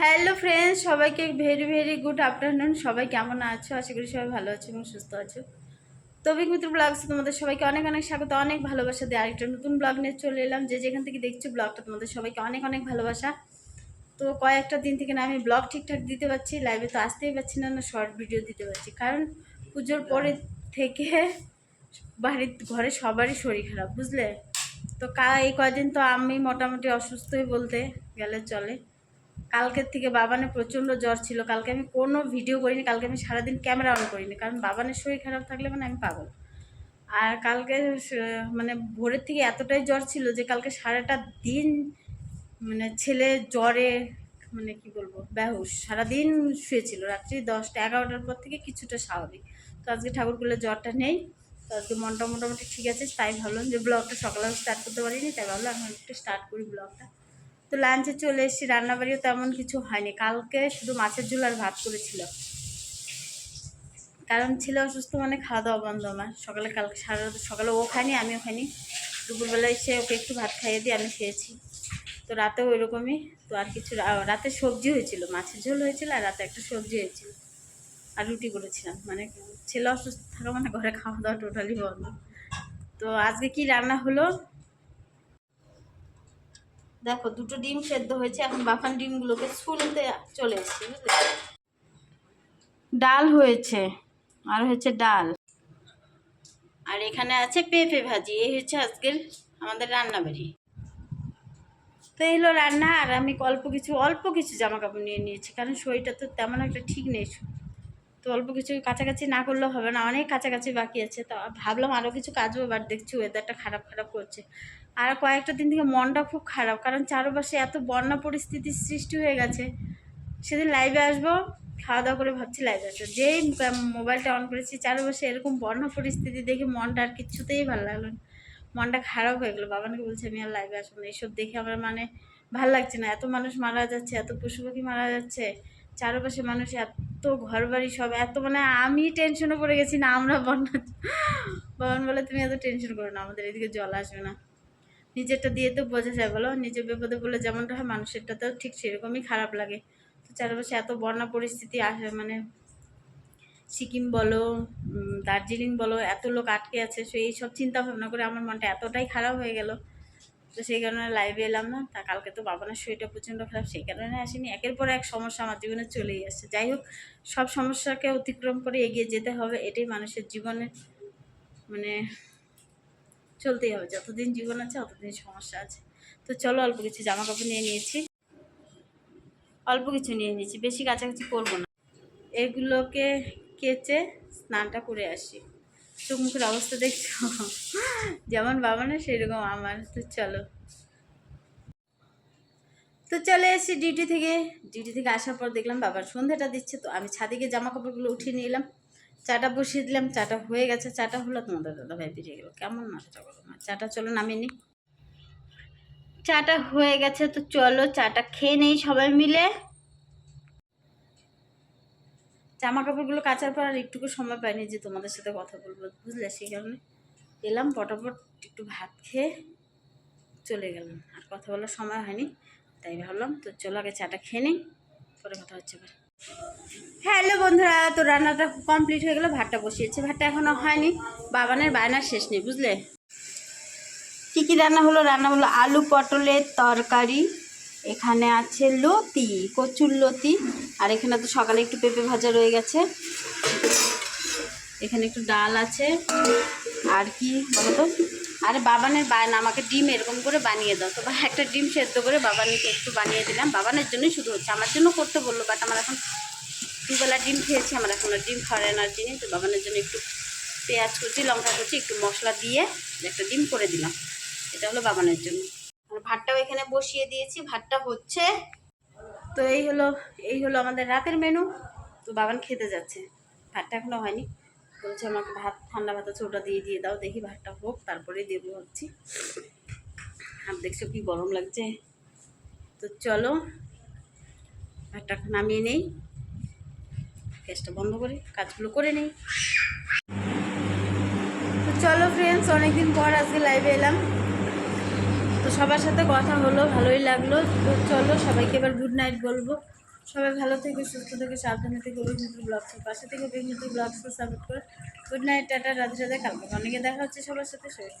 Hello friends সবাইকে very very good afternoon সবাই কেমন আছো? আশা করি সবাই ভালো আছো এবং সুস্থ আছো। তবিক মিত্র ব্লগস তোমাদের সবাইকে অনেক অনেক স্বাগত, অনেক ভালোবাসা দিয়ে আরেকটা নতুন ব্লগ নিয়ে চলে এলাম। যে যেখান থেকে দেখছ ব্লগটা তোমাদের সবাইকে অনেক অনেক ভালোবাসা। তো কয়েকটা দিন থেকে না আমি ব্লগ ঠিকঠাক দিতে পারছি লাইভে তো আসতেই পারছি না না শর্ট ভিডিও দিতে পারছি। কারণ পুজোর পরে থেকে বাড়ির, ঘরে সবারই শরীর খারাপ, বুঝলে? তো কা, এই কয়দিন তো আমি মোটামুটি অসুস্থই বলতে গেলে চলে। কালকের থেকে বাবানের প্রচণ্ড জ্বর ছিল। কালকে আমি কোনো ভিডিও করিনি, কালকে আমি সারাদিন ক্যামেরা অন করিনি, কারণ বাবানের শরীর খারাপ থাকলে মানে আমি পাগল। আর কালকে মানে ভোরের থেকে এতটাই জ্বর ছিল যে কালকে সারাটা দিন মানে ছেলে জ্বরে মানে কি বলব, বেহুশ। সারাদিন শুয়েছিল, রাত্রি দশটা, এগারোটার পর থেকে কিছুটা স্বাভাবিক। তো আজকে ঠাকুরকুলের জ্বরটা নেই, তো আজকে মনটা মোটামুটি ঠিক আছে, তাই ভাবলাম যে ব্লগটা সকালে স্টার্ট করতে পারিনি, তাই ভাবলাম এখন একটু স্টার্ট করি ব্লগটা তো লাঞ্চে চলে এসেছি, রান্নাবাড়িও তেমন কিছু হয়নি। কালকে শুধু মাছের ঝোল আর ভাত করেছিল। কারণ ছিল অসুস্থ মানে খাওয়া দাওয়া বন্ধ আমার সকালে কালকে সারা সকালে ও খায়নি, আমিও খাইনি। দুপুরবেলা এসে ওকে একটু ভাত খাইয়ে দিয়ে আমি খেয়েছি। তো রাতেও ওই রকমই তো আর কিছু রাতে সবজি হয়েছিল। মাছের ঝোল হয়েছিল আর রাতে একটা সবজি হয়েছিল। আর রুটি করেছিলাম। মানে ছেলে অসুস্থ থাকা মানে ঘরে খাওয়া দাওয়া টোটালি বন্ধ। তো আজকে কি রান্না হলো? দেখো, দুটো ডিম সেদ্ধ হয়েছে, এখন বাফান ডিমগুলোকে ছুলতে চলে এসছে, বুঝলে? ডাল হয়েছে, আর হয়েছে ডাল। আর এখানে আছে পেঁপে ভাজি, এই হচ্ছে আজকের আমাদের রান্নাবাড়ি তো এই হলো রান্না, আর আমি অল্প কিছু অল্প কিছু জামা কাপড় নিয়ে নিয়েছি, কারণ শরীরটা তো তেমন একটা ঠিক নেই। তো অল্প কিছু কাছাকাছি না করলেও হবে না, অনেক কাছাকাছি বাকি আছে, তো ভাবলাম আরও কিছু কাজও এবার দেখছি ওয়েদারটা খারাপ খারাপ করছে। আর কয়েকটা দিন থেকে মনটা খুব খারাপ, কারণ চারপাশে এত বন্যা পরিস্থিতির সৃষ্টি হয়ে গেছে। সেদিন লাইভে আসব খাওয়া দাওয়া করে ভাবছি লাইভে আসব। যেই মোবাইলটা অন করেছি, চারপাশে এরকম বন্যা পরিস্থিতি দেখে মনটা আর কিচ্ছুতেই ভালো লাগল না। মনটা খারাপ হয়ে গেলো। বাবানকে বলছে, আমি আর লাইভে আসব না। এইসব দেখে আমার মানে ভালো লাগছে না। এত মানুষ মারা যাচ্ছে, এত পশু পাখি মারা যাচ্ছে। চারপাশে মানুষ এত ঘর বাড়ি সব এত মানে আমি টেনশনে পড়ে গেছি, না আমরা বন্যা। বাবান বলে, তুমি এত টেনশন করো না, আমাদের এদিকে জল আসবে না। নিজেরটা দিয়ে তো বোঝা যায় বলো, নিজের বিপদে বলে যেমনটা হয় মানুষেরটা তো ঠিক সেরকমই খারাপ লাগে। তো চারপাশে এত বন্যা পরিস্থিতি আসে মানে সিকিম বলো দার্জিলিং বলো, এত লোক আটকে আছে সো এইসব চিন্তা ভাবনা করে আমার মনটা এতটাই খারাপ হয়ে গেল। তো সেই কারণে লাইভে এলাম না, তা কালকে তো বাবানের শরীরটা প্রচণ্ড খারাপ, সেই কারণে আসেনি। একের পর এক সমস্যা আমার জীবনে চলেই আসছে। যাই হোক, সব সমস্যাকে অতিক্রম করে এগিয়ে যেতে হবে, এটাই মানুষের জীবনে মানে চলতেই হবে। যতদিন জীবন আছে ততদিন সমস্যা আছে। তো চলো অল্প কিছু জামা কাপড় নিয়ে নিয়েছি। অল্প কিছু নিয়ে নিয়েছি, বেশি কাছাকাছি করব না। এগুলোকে কেচে স্নানটা করে আসি। চোখ মুখের অবস্থা দেখছ? যেমন বাবা না, সেরকম আমার। তো চলো। তো চলে এসেছি ডিউটি থেকে। ডিউটি থেকে আসার পর দেখলাম বাবার সন্ধ্যাটা দিচ্ছে, তো আমি ছাদে গিয়ে জামা কাপড়গুলো উঠিয়ে নিলাম চাটা বসিয়ে দিলাম, চাটা হয়ে গেছে, চাটা হলো তোমাদের দাদা ভাই বেরিয়ে গেলো। কেমন মাথাটা বলো না চাটা চলো নামিয়ে নিই চাটা হয়ে গেছে, তো চলো চাটা খেয়ে নেই সবাই মিলে। জামা কাপড়গুলো কাচার পর আর একটুকু সময় পাইনি যে তোমাদের সাথে কথা বলব, বুঝলে? সেই কারণে এলাম, পটাপট একটু ভাত খেয়ে চলে গেলাম। আর কথা বলার সময় হয়নি, তাই ভাবলাম, তো চলো আগে চাটা খেয়ে নিই, পরে কথা হচ্ছে এবার হ্যালো বন্ধুরা, তো রান্নাটা কমপ্লিট হয়ে গেলো, ভাতটা বসিয়েছে। ভাতটা এখনও হয়নি, বাবানের বায়নার শেষ নেই, বুঝলে? কী কী রান্না হলো? রান্না হলো আলু পটলের তরকারি, এখানে আছে লতি, কচুর লতি, আর এখানে তো সকালে একটু পেঁপে ভাজা রয়ে গেছে। এখানে একটু ডাল আছে, আর কি বলো তো? আরে বাবানের বায়না আমাকে ডিম এরকম করে বানিয়ে দাও। তো একটা ডিম সেদ্ধ করে বাবানকে একটু বানিয়ে দিলাম। বাবানের জন্যই শুধু হচ্ছে। আমার জন্য করতে বলল বাট আমার এখন দুবেলা ডিম খেয়েছি। আমার এখন ডিম খাওয়ার এনার্জি নেই। তো বাবানের জন্য একটু পেঁয়াজ কুচি, লঙ্কা কুচি, একটু মশলা দিয়ে একটা ডিম করে দিলাম। এটা হলো বাবানের জন্য। আর ভাতটাও এখানে বসিয়ে দিয়েছি। ভাতটা হচ্ছে, তো এই হলো এই হলো আমাদের রাতের মেনু তো বাবান খেতে যাচ্ছে। ভাতটা এখনও হয়নি। বলছে, আমাকে ভাত, ঠান্ডা ভাত আছে, ওটা দিয়ে দিয়ে দাও, দেখি ভাতটা হোক, তারপরে দেবো ভাবছি। আর দেখছ কি গরম লাগছে। তো চলো, ভাতটা নামিয়ে নেই। গ্যাসটা বন্ধ করে, কাজগুলো করে নেই। তো চলো ফ্রেন্ডস অনেকদিন পর আজকে লাইভে এলাম। তো সবার সাথে কথা হলো, ভালোই লাগল। তো চলো, সবাইকে এবার গুড নাইট বলব। সবাই ভালো থেকে, সুস্থ থেকে, সাবধানে থেকে অভিনেত্রী ব্লগসের পাশে থেকে অভিনেত্রী ব্লগসকে সাপোর্ট করে গুড নাইট টাটা, রাধে সাথে কালকে অনেকে দেখা হচ্ছে সবার সাথে, সবাই।